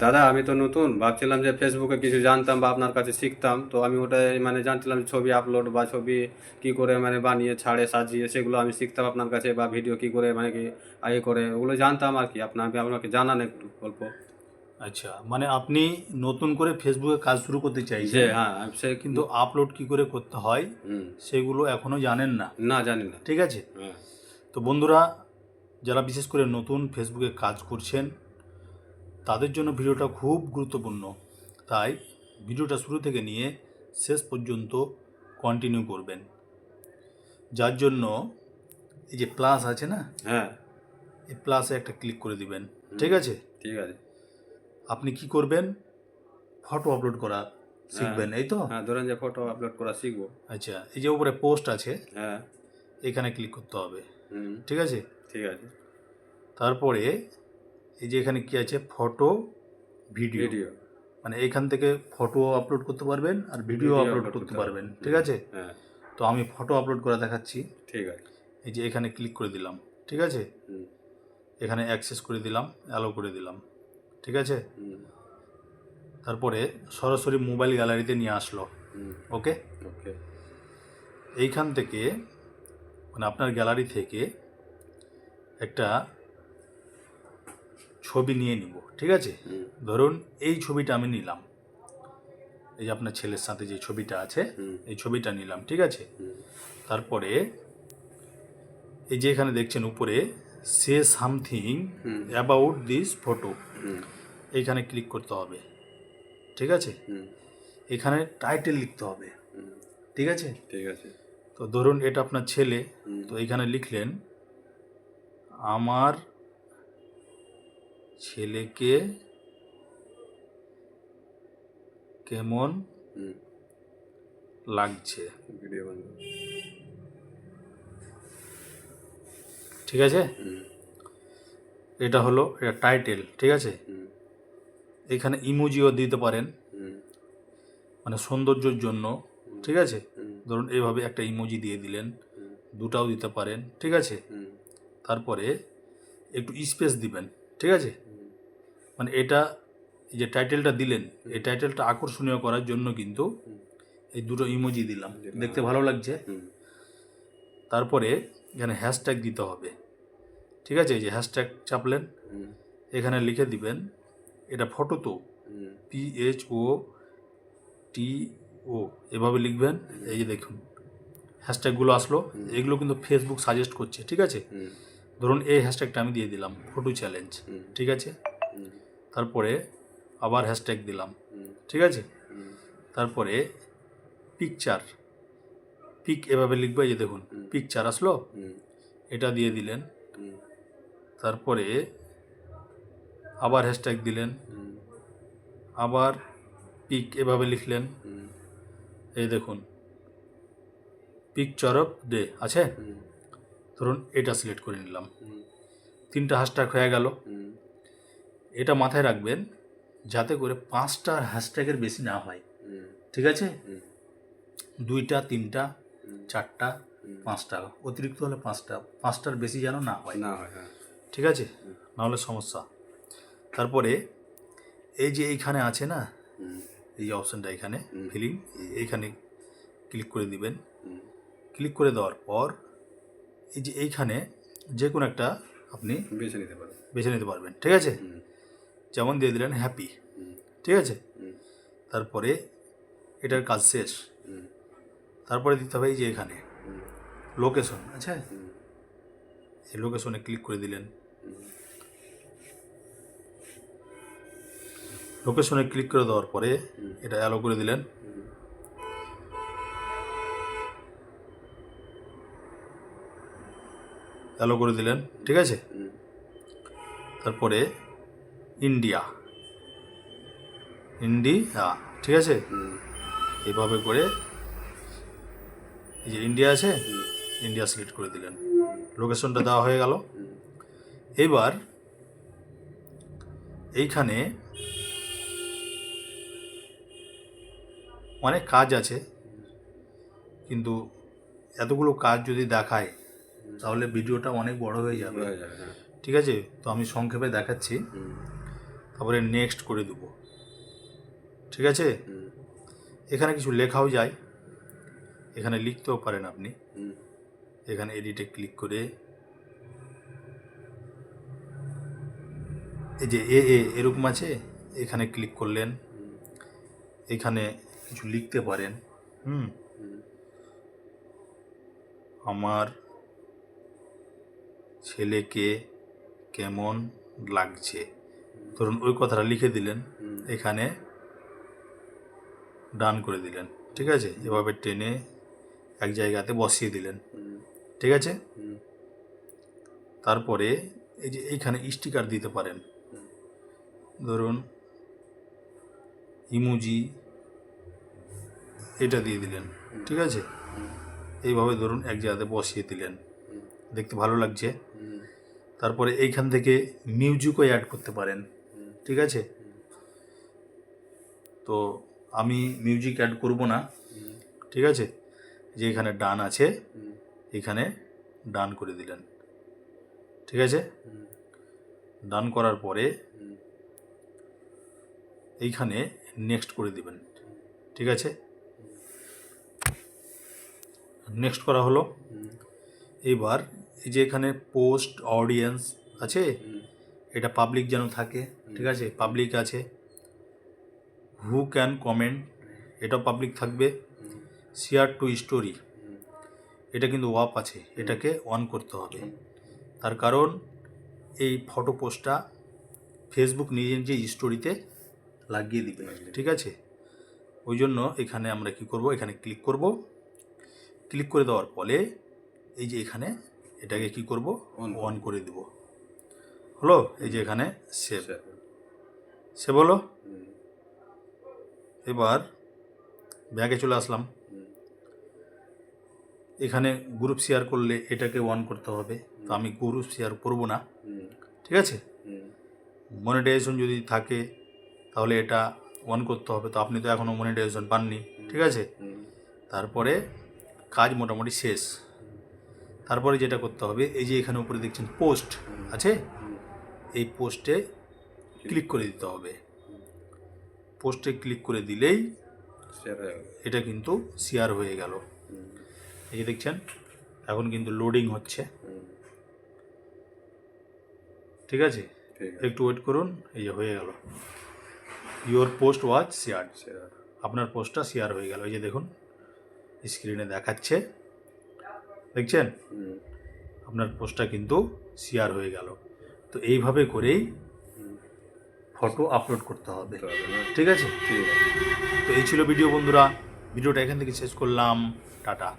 দাদা আমি তো নতুন। ভাবছিলাম যে ফেসবুকে কিছু জানতাম বা আপনার কাছে শিখতাম। তো আমি ওটাই মানে জানছিলাম যে ছবি আপলোড বা ছবি কি করে মানে বানিয়ে ছাড়ে সাজিয়ে সেগুলো আমি শিখতাম আপনার কাছে বা ভিডিও কি করে মানে কি আগে করে ওগুলো জানতাম আর কি। আপনার আপনাকে জানান একটু অল্প। আচ্ছা মানে আপনি নতুন করে ফেসবুকে কাজ শুরু করতে যে চাইছেন হ্যাঁ সে কিন্তু কিন্তু আপলোড কি করে করতে হয় সেগুলো এখনও জানেন না। না জানি না। ঠিক আছে? হ্যাঁ। তো বন্ধুরা যারা বিশেষ করে নতুন ফেসবুকে কাজ করছেন তাদের জন্য ভিডিওটা খুব গুরুত্বপূর্ণ। তাই ভিডিওটা শুরু থেকে নিয়ে শেষ পর্যন্ত কন্টিনিউ করবেন। যার জন্য এই যে প্লাস আছে না? হ্যাঁ। এই প্লাসে একটা ক্লিক করে দিবেন। ঠিক আছে? ঠিক আছে। আপনি কি করবেন? ফটো আপলোড করা শিখবেন এই তো? হ্যাঁ ধরেন যে ফটো আপলোড করা শিখব। আচ্ছা এই যে উপরে পোস্ট আছে হ্যাঁ। এখানে ক্লিক করতে হবে। ঠিক আছে? ঠিক আছে। তারপরে এই যে এখানে কি আছে? ফটো ভিডিও ভিডিও মানে এখান থেকে ফটো আপলোড করতে পারবেন আর ভিডিও আপলোড করতে পারবেন। ঠিক আছে? হ্যাঁ। তো আমি ফটো আপলোড করা দেখাচ্ছি। ঠিক আছে। এই যে এখানে ক্লিক করে দিলাম ঠিক আছে? এখানে অ্যাক্সেস করে দিলাম অ্যালো করে দিলাম ঠিক আছে? তারপরে সরাসরি মোবাইল গ্যালারিতে নিয়ে আসলো ওকে ওকে এইখান থেকে মানে আপনার গ্যালারি থেকে একটা ছবি নিয়ে নিব ঠিক আছে? ধরুন এই ছবিটা আমি নিলাম। এই যে আপনার ছেলের সাথে যে ছবিটা আছে এই ছবিটা নিলাম ঠিক আছে? তারপরে এই যে এখানে দেখছেন উপরে সে সামথিং অ্যাবাউট দিস ফটো। এইখানে ক্লিক করতে হবে ঠিক আছে? এখানে টাইটেল লিখতে হবে ঠিক আছে? ঠিক আছে। তো ধরুন এটা আপনার ছেলে তো এখানে লিখলেন আমার ছেলেকে কেমন লাগছে? ঠিক আছে? এটা হলো এটা টাইটেল ঠিক আছে? এখানে ইমোজিও দিতে পারেন। মানে সৌন্দর্যের জন্য ঠিক আছে? ধরুন এইভাবে একটা ইমোজি দিয়ে দিলেন দুটাও দিতে পারেন ঠিক আছে? তারপরে একটু স্পেস দিবেন ঠিক আছে? মানে এটা এই যে টাইটেলটা দিলেন এই টাইটেলটা আকর্ষণীয় করার জন্য কিন্তু এই দুটো ইমোজি দিলাম। দেখতে ভালো লাগছে। তারপরে এখানে হ্যাশট্যাগ দিতে হবে। ঠিক আছে? এই যে হ্যাশট্যাগ চাপলেন এখানে লিখে দিবেন এটা ফটো তো। হুম। পি এইচ ও টি ও এভাবে লিখবেন। এই যে দেখুন হ্যাশট্যাগুলো আসলো। এগুলো কিন্তু ফেসবুক সাজেস্ট করছে। ঠিক আছে? ধরুন এই হ্যাশট্যাগটা আমি দিয়ে দিলাম ফটো চ্যালেঞ্জ ঠিক আছে? তারপরে আবার হ্যাশট্যাগ দিলাম। ঠিক আছে? তারপরে পিকচার পিক এভাবে লিখবে যে দেখুন পিকচার আসলো? এটা দিয়ে দিলেন। তারপরে আবার হ্যাশট্যাগ দিলেন। আবার পিক এভাবে লিখলেন। এই দেখুন পিকচার অফ ডে আছে? ধরুন এটা সিলেক্ট করে নিলাম। তিনটা হ্যাশট্যাগ হয়ে গেল। এটা মাথায় রাখবেন যাতে করে পাঁচটা হ্যাশট্যাগের বেশি না হয়। ঠিক আছে? দুইটা তিনটা চারটা পাঁচটা অতিরিক্ত হলে পাঁচটা পাঁচটার বেশি যেন না হয়। না হয় হ্যাঁ। ঠিক আছে? নাহলে সমস্যা। তারপরে এই যে এইখানে আছে না এই যে অপশানটা এখানে। ফিলিং এইখানে ক্লিক করে দিবেন। ক্লিক করে দেওয়ার পর এই যে এইখানে যে কোনো একটা আপনি বেছে নিতে পারো বেছে নিতে পারবেন। ঠিক আছে? যেমন দিয়ে দিলেন হ্যাপি ঠিক আছে? তারপরে এটার কাজ শেষ। তারপরে দিতে হবে এই যে এখানে। লোকেশন আচ্ছা? এই লোকেশনে ক্লিক করে দিলেন। লোকেশনে ক্লিক করে দেওয়ার পরে এটা অ্যালো করে দিলেন। অ্যালো করে দিলেন। ঠিক আছে? তারপরে ইন্ডিয়া। ইন্ডিয়া ঠিক আছে? এভাবে করে এই যে ইন্ডিয়া আছে ইন্ডিয়া সিলেক্ট করে দিলেন। লোকেশনটা দেওয়া হয়ে গেল। হুম এইবার এইখানে অনেক কাজ আছে কিন্তু এতগুলো কাজ যদি দেখায় তাহলে ভিডিওটা অনেক বড় হয়ে যাবে। হয়ে ঠিক আছে? তো আমি সংক্ষেপে দেখাচ্ছি। তারপরে নেক্সট করে দেবো। ঠিক আছে? এখানে কিছু লেখাও যায়। এখানে লিখতেও পারেন আপনি। এখানে এডিটে ক্লিক করে এই যে এ এ, এরকম আছে, এখানে ক্লিক করলেন। এখানে কিছু লিখতে পারেন। হুম? আমার ছেলেকে কেমন লাগছে? ধরুন ওই কথাটা লিখে দিলেন এখানে ডান করে দিলেন ঠিক আছে? এভাবে টেনে এক জায়গাতে বসিয়ে দিলেন ঠিক আছে? তারপরে এই যে এইখানে স্টিকার দিতে পারেন। ধরুন ইমুজি এটা দিয়ে দিলেন ঠিক আছে? এইভাবে ধরুন এক জায়গাতে বসিয়ে দিলেন। দেখতে ভালো লাগছে। তারপরে এইখান থেকে মিউজিকও অ্যাড করতে পারেন। ঠিক আছে? তো আমি মিউজিক অ্যাড করব না, ঠিক আছে? যে এখানে ডান আছে, এখানে ডান করে দিলেন, ঠিক আছে? ডান করার পরে এইখানে নেক্সট করে দিবেন, ঠিক আছে? নেক্সট করা হলো। এবার এই যে এখানে পোস্ট অডিয়েন্স আছে এটা পাবলিক যেন থাকে ঠিক আছে? পাবলিক আছে। হু ক্যান কমেন্ট এটাও পাবলিক থাকবে। শেয়ার টু স্টোরি এটা কিন্তু অফ আছে। এটাকে অন করতে হবে। তার কারণ এই ফটো পোস্টটা ফেসবুক নিজে নিজে স্টোরিতে লাগিয়ে দিবে ঠিক আছে? ওই জন্য এখানে আমরা কি করব? এখানে ক্লিক করব। ক্লিক করে দেওয়ার ফলে এই যে এখানে এটাকে কি করব? অন করে দেব। হলো? এই যে এখানে সেভ আচ্ছা। সেভ হলো এবার ব্যাগে চলে আসলাম। এখানে গ্রুপ শেয়ার করলে এটাকে অন করতে হবে। তো আমি গ্রুপ শেয়ার করব না। ঠিক আছে? মনিটাইজেশন যদি থাকে তাহলে এটা অন করতে হবে। তো আপনি তো এখনও মনিটাইজেশন পাননি। ঠিক আছে? তারপরে কাজ মোটামুটি শেষ। তারপরে যেটা করতে হবে এই যে এখানে উপরে দেখছেন পোস্ট আছে? এই পোস্টে ক্লিক করে দিতে হবে। পোস্টে ক্লিক করে দিলেই এটা কিন্তু শেয়ার হয়ে গেল। এই যে দেখছেন এখন কিন্তু লোডিং হচ্ছে। ঠিক আছে? একটু ওয়েট করুন এই যে হয়ে গেল। Your post was share share আপনার পোস্টটা শেয়ার হয়ে গেল। এই যে দেখুন স্ক্রিনে দেখাচ্ছে। দেখছেন? আপনার পোস্টটা কিন্তু শেয়ার হয়ে গেল। তো এইভাবে করেই ফটো আপলোড করতে হবে। ঠিক আছে? ঠিক আছে। তো এই ছিল ভিডিও বন্ধুরা। ভিডিওটা এখান থেকে শেষ করলাম। টাটা।